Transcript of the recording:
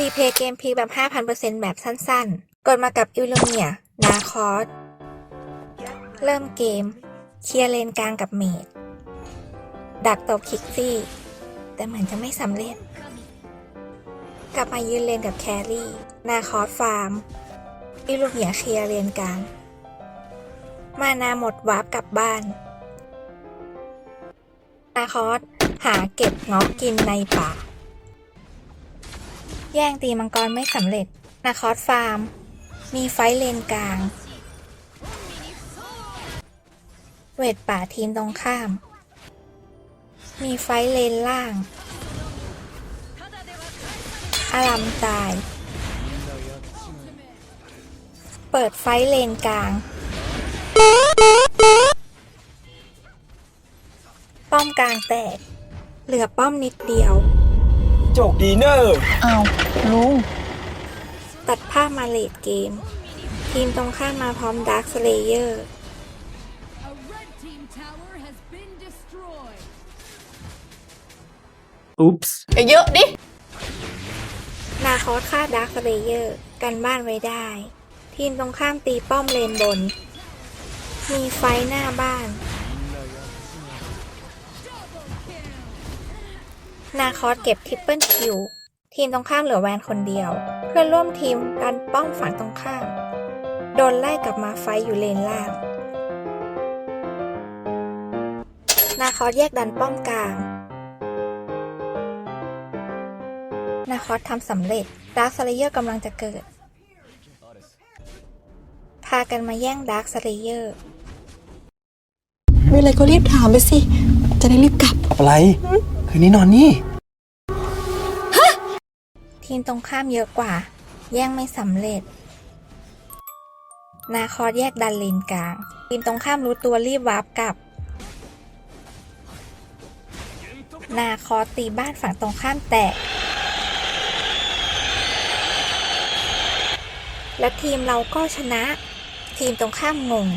รีเพย์เกมพีแบบ 5,000%แบบสั้นๆ กดมากับอิลลูเมียนาคอสเริ่มเกม เคลียร์เลนกลางกับเมด ดักตบคิกซี่ แต่เหมือนจะไม่สำเร็จ กลับมายืนเลนกับแครี่ นาคอสฟาร์ม อิลลูเมียเคลียร์เลนกลาง มานาหมดวาร์ปกลับบ้าน นาคอสหาเก็บเงาะกินในป่า แย่งตีมังกรไม่สำเร็จ นาคอสฟาร์ม มีไฟเลนกลาง เวทป่าทีมตรงข้าม มีไฟเลนล่าง อารัมตาย เปิดไฟเลนกลาง ป้อมกลางแตก เหลือป้อมนิดเดียว จกดีเนอร์อ้าวลุง ตัดภาพมาเลดเกม ทีมตรงข้ามมาพร้อมดาร์คสเลเยอร์ A red team tower has been destroyed. อุ๊ปส์เยอะดิ นาคอสฆ่าดาร์คสเลเยอร์ กันบ้านไว้ได้ ทีมตรงข้ามตีป้อมเลนบน มีไฟหน้าบ้าน นาคอสเก็บทริปเปิลคิว ทีมตรงข้ามเหลือแวนคนเดียว เพื่อนร่วมทีมกันป้อมฝั่งตรงข้าม โดนไล่กลับมาไฟอยู่เลนล่าง นาคอสแยกดันป้อมกลาง นาคอสทำสำเร็จดาร์คสเลเยอร์กำลังจะเกิด พากันมาแย่งดาร์คสเลเยอร์มีอะไรก็รีบถามไปสิ จะได้รีบกลับ อะไร คืนนี้นอนนี่ ทีมตรงข้ามเยอะกว่า แย่งไม่สำเร็จ นาคอสแยกดันเลนกลาง ทีมตรงข้ามรู้ตัวรีบวาร์ปกลับ นาคอสตีบ้านฝั่งตรงข้ามแตก และทีมเราก็ชนะ ทีมตรงข้ามงง